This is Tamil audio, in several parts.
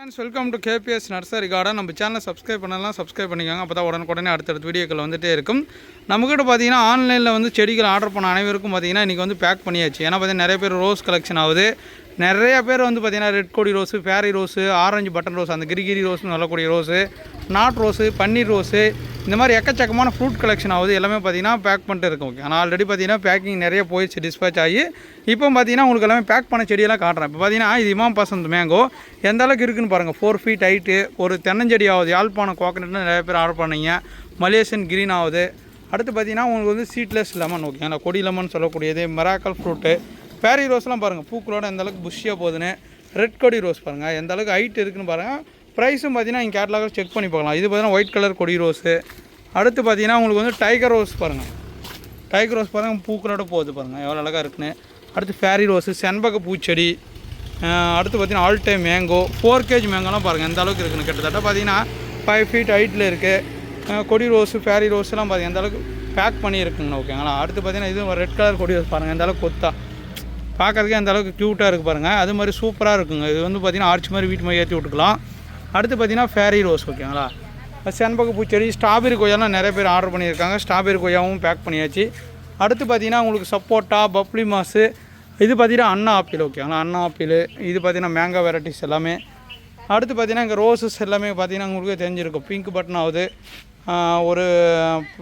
Friends welcome to KPS nursery garden நம்ம சேனலை சப்ஸ்கிரைப் பண்ணலாம் சப்ஸ்கிரைப் பண்ணிக்கோங்க. அப்போ தான் உடனுக்குடனே அடுத்தடுத்த வீடியோக்கள் வந்துட்டே இருக்கும். நம்மக்கிட்ட பார்த்தீங்கன்னா ஆன்லைனில் வந்து செடிகள் ஆர்டர் பண்ண அனைவருக்கும் பார்த்தீங்கன்னா இன்றைக்கி வந்து பேக் பண்ணியாச்சு. ஏன்னா பார்த்தீங்கன்னா நிறைய பேர் ரோஸ் கலெக்ஷன் ஆகுது. நிறைய பேர் வந்து பார்த்தீங்கன்னா ரெட் கொடி rose fairy rose orange button rose அந்த கிரிகிரி ரோஸ்னு சொல்லக்கூடிய ரோஸு நாட் ரோஸு பன்னீர் ரோஸு இந்த மாதிரி எக்கச்சக்கமான ஃப்ரூட் கலெக்ஷன் ஆகுது. எல்லாமே பார்த்தீங்கன்னா பேக் பண்ணிட்டு இருக்கும். ஓகே ஆனால் ஆல்ரெடி பார்த்தீங்கன்னா பேக்கிங் நிறைய போயிடுச்சு டிஸ்பேச் ஆகி. இப்போ பார்த்தீங்கன்னா உங்களுக்கு எல்லாமே பேக் பண்ண செடியெல்லாம் காட்டுறேன். இப்போ பார்த்தீங்கன்னா இது இமாம் பசந்த் மேங்கோ எந்த அளவுக்கு இருக்குன்னு பாருங்கள் ஃபோர் ஃபீட் ஹைட்டு ஒரு தென்னஞ்செடி ஆகுது. யாழ்ப்பாணம் கோக்கனட்னு நிறைய பேர் ஆர்டர் பண்ணீங்க. மலேசியன் கிரீன் ஆகுது. அடுத்து பார்த்தீங்கன்னா உங்களுக்கு வந்து சீட்லெஸ் லெமன் ஓகேங்களா கொடி லெமன் சொல்லக்கூடியது மெராக்கல் ஃப்ரூட்டு பேரி ரோஸ்லாம் பாருங்கள் பூக்களோட எந்த அளவுக்கு புஷ்ஷியாக போகுதுன்னு. ரெட் கொடி ரோஸ் பாருங்கள் எந்த அளவுக்கு ஹைட் இருக்குன்னு பாருங்கள் ப்ரைஸும் பார்த்தீங்கன்னா இங்கே கேட்லாக செக் பண்ணி பார்க்கலாம். இது பார்த்தீங்கன்னா ஒயிட் கலர் கொடி ரோஸு அடுத்து பார்த்தீங்கன்னா உங்களுக்கு வந்து டைகர் ரோஸ் பாருங்கள் டைகர் ரோஸ் பாருங்கள் பூக்களோட போகுது பாருங்கள் எவ்வளோ அழகாக இருக்குன்னு. அடுத்து ஃபேரி ரோஸு செண்பக பூச்செடி. அடுத்து பார்த்தீங்கன்னா ஆல் டைம் மேங்கோ ஃபோர் கேஜ் மேங்கோலாம் பாருங்கள் எந்த அளவுக்கு இருக்குன்னு கிட்டத்தட்ட பார்த்தீங்கன்னா ஃபைவ் ஃபீட் ஹைட்டில் இருக்குது கொடி ரோஸு ஃபேரி ரோஸ்லாம் பாருங்கள் எந்த அளவுக்கு பேக் பண்ணியிருக்குங்கண்ணா ஓகேங்களா அடுத்து பார்த்தீங்கன்னா இது ரெட் கலர் கொடி ரோஸ் பாருங்கள் எந்த அளவுக்கு கொத்தா. பார்க்கறதுக்கே அந்த அளவுக்கு க்யூட்டாக இருக்குது பாருங்கள் அது மாதிரி சூப்பராக இருக்குங்க. இது வந்து பார்த்திங்கன்னா ஆர்ச் மாதிரி வீட்டு மாதிரி ஏற்றி விட்டுக்கலாம். அடுத்து பார்த்தீங்கன்னா ஃபேரி ரோஸ் ஓகேங்களா செண்பக பூச்செடி ஸ்ட்ராபெரி கொய்யாலாம் நிறைய பேர் ஆர்டர் பண்ணியிருக்காங்க. ஸ்ட்ராபெரி கொய்யாவும் பேக் பண்ணியாச்சு. அடுத்து பார்த்தீங்கன்னா உங்களுக்கு சப்போட்டா பப்ளி மாஸு இது பார்த்தீங்கன்னா அண்ணா ஆப்பிள் ஓகேங்களா அண்ணா ஆப்பிள் இது பார்த்தீங்கன்னா மேங்கோ வெரைட்டிஸ் எல்லாமே. அடுத்து பார்த்தீங்கன்னா இங்கே ரோசஸ் எல்லாமே பார்த்தீங்கன்னா உங்களுக்கு தெரிஞ்சிருக்கும். பிங்க் பட்டன் ஆகுது. ஒரு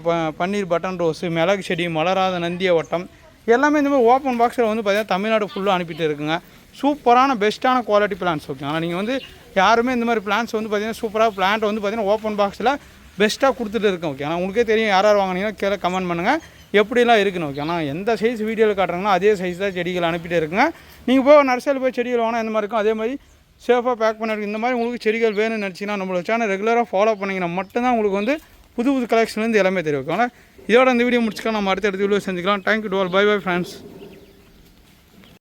ப- பன்னீர் பட்டன் ரோஸு மிளகு செடி மலராத நந்திய வட்டம். எல்லாமே இந்த மாதிரி ஓப்பன் பாக்ஸில் வந்து பார்த்தீங்கன்னா தமிழ்நாடு ஃபுல்லாக அனுப்பிட்டு இருக்குங்க. சூப்பரான பெஸ்ட்டான குவாலிட்டி பிளான்ஸ் ஓகே ஆனால் நீங்கள் வந்து யாருமே இந்த மாதிரி பிளான்ஸ் வந்து பார்த்தீங்கன்னா சூப்பராக பிளான்ட் வந்து பார்த்தீங்கன்னா ஓப்பன் பாக்ஸில் பெஸ்ட்டாக கொடுத்துட்டு இருக்கோம் ஓகே ஆனால் உங்களுக்கே தெரியும் யார் யார் வாங்கினீங்கன்னா கீழே கமெண்ட் பண்ணுங்கள் எப்படிலாம் இருக்குன்னு ஓகே ஆனால் எந்த சைஸ் வீடியோவில் காட்டுறாங்கன்னா அதே சைஸ் தான் செடிகள் அனுப்பிட்டு இருக்குங்க. நீங்கள் போய் நர்சரியில் போய் செடிகள் வாங்கினா எந்த மாதிரி இருக்கும். அதே மாதிரி சேஃபாக பேக் பண்ணிருக்கு இந்த மாதிரி உங்களுக்கு செடிகள் வேணும்னு நினச்சிங்கன்னா நம்மளோட சேனல் ரெகுலராக ஃபாலோ பண்ணிங்கன்னா மட்டும்தான் உங்களுக்கு வந்து புது புது கலெக்ஷன்லேருந்து எல்லாமே தெரியும் ஓகே ஆனால் இதோட இந்த வீடியோ முடிச்சுக்கலாம். நம்ம அடுத்த அடுத்த வீடியோ செஞ்சுக்கலாம் தேங்க்யூ டுவல் பை பை ஃப்ரெண்ட்ஸ்